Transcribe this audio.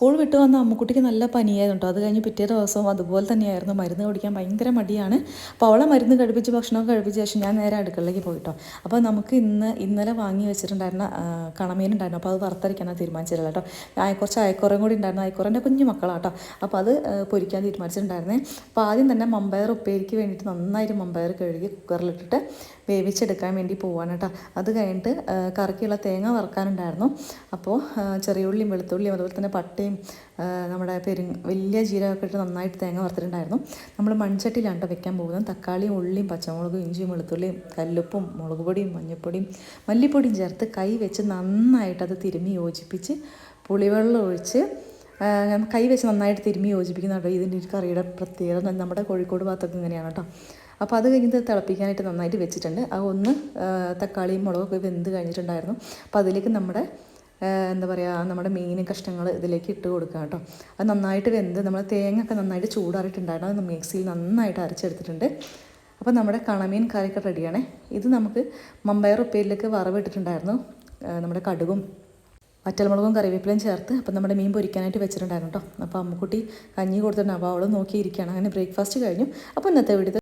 School വിട്ട് വന്ന അമ്മുക്കുട്ടിക്ക് നല്ല പനിയായിരുന്നു കേട്ടോ അത് കഴിഞ്ഞ് പിറ്റേ ദിവസവും അതുപോലെ തന്നെയായിരുന്നു. മരുന്ന് കുടിക്കാൻ ഭയങ്കര മടിയാണ്. അപ്പോൾ അവളെ മരുന്ന് കഴിപ്പിച്ച് ഭക്ഷണം കഴിപ്പിച്ച ശേഷം ഞാൻ നേരെ അടുക്കളയിലേക്ക് പോയിട്ടോ. അപ്പോൾ നമുക്ക് ഇന്ന് ഇന്നലെ വാങ്ങി വെച്ചിട്ടുണ്ടായിരുന്ന കണമീൻ ഉണ്ടായിരുന്നു. അപ്പോൾ അത് വറുത്തരയ്ക്കാനാണ് തീരുമാനിച്ചില്ല കേട്ടോ. കുറച്ച് അയക്കുറയും കൂടി ഉണ്ടായിരുന്നു. അയക്കുറന്റെ കുഞ്ഞു മക്കളാട്ടോ. അപ്പോൾ അത് പൊരിക്കാൻ തീരുമാനിച്ചിട്ടുണ്ടായിരുന്നേ. അപ്പോൾ ആദ്യം തന്നെ മമ്പയർ ഉപ്പേരിക്ക് വേണ്ടിയിട്ട് നന്നായിട്ട് മമ്പയർ കഴുകി കുക്കറിലിട്ടിട്ട് വേവിച്ചെടുക്കാൻ വേണ്ടി പോവാണ് കേട്ടോ. അത് കഴിഞ്ഞിട്ട് കറക്കിയുള്ള തേങ്ങ വറുക്കാനുണ്ടായിരുന്നു. അപ്പോൾ ചെറിയ ഉള്ളിയും വെളുത്തുള്ളിയും അതുപോലെ തന്നെ പട്ടയും ആ, നമ്മുടെ പെരു വലിയ ജീരകമൊക്കെ ഇട്ട് നന്നായിട്ട് തേങ്ങ വറുത്തിട്ടുണ്ടായിരുന്നു. നമ്മൾ മൺചട്ടിയിലാണ് കേട്ടോ വെക്കാൻ പോകുന്നത്. തക്കാളിയും ഉള്ളിയും പച്ചമുളകും ഇഞ്ചിയും വെളുത്തുള്ളിയും കല്ലുപ്പും മുളക് പൊടിയും മഞ്ഞൾപ്പൊടിയും മല്ലിപ്പൊടിയും ചേർത്ത് കൈ വെച്ച് നന്നായിട്ട് അത് തിരുമ്മി യോജിപ്പിച്ച് പുളിവെള്ളം ഒഴിച്ച് കൈ വെച്ച് നന്നായിട്ട് തിരുമ്മി യോജിപ്പിക്കുന്ന കേട്ടോ. ഇതിന്റെ ഒരു കറിയുടെ പ്രത്യേകത നമ്മുടെ കോഴിക്കോട് ഭാഗത്തൊക്കെ ഇങ്ങനെയാണ് കേട്ടോ. അപ്പോൾ അത് കഴിഞ്ഞിട്ട് തിളപ്പിക്കാനായിട്ട് നന്നായിട്ട് വെച്ചിട്ടുണ്ട്. ആ ഒന്ന് തക്കാളിയും മുളകൊക്കെ വെന്ത് കഴിഞ്ഞിട്ടുണ്ടായിരുന്നു. അപ്പോൾ അതിലേക്ക് നമ്മുടെ എന്താ പറയുക നമ്മുടെ മീൻ കഷ്ണങ്ങൾ ഇതിലേക്ക് ഇട്ട് കൊടുക്കുക കേട്ടോ. അത് നന്നായിട്ട് വെന്ത് നമ്മൾ തേങ്ങ ഒക്കെ നന്നായിട്ട് ചൂടാറിയിട്ടുണ്ടായിരുന്നു. അത് മിക്സിയിൽ നന്നായിട്ട് അരച്ചെടുത്തിട്ടുണ്ട്. അപ്പോൾ നമ്മുടെ കണമീൻ കറിയൊക്കെ റെഡിയാണേ ഇത് നമുക്ക് മമ്പയർ ഉപ്പേരിലേക്ക് വറവിട്ടിട്ടുണ്ടായിരുന്നു. നമ്മുടെ കടുകും വറ്റൽമുളകും കറിവേപ്പിലയും ചേർത്ത് അപ്പം നമ്മുടെ മീൻ പൊരിക്കാനായിട്ട് വെച്ചിട്ടുണ്ടായിരുന്നു കേട്ടോ. അപ്പോൾ അമ്മക്കുട്ടി കഞ്ഞി കൊടുത്തിട്ടുണ്ട്. അപ്പോൾ അവൾ നോക്കിയിരിക്കുകയാണ്. അങ്ങനെ ബ്രേക്ക്ഫാസ്റ്റ് കഴിഞ്ഞു. അപ്പോൾ ഇന്നത്തെ വീഡിയോ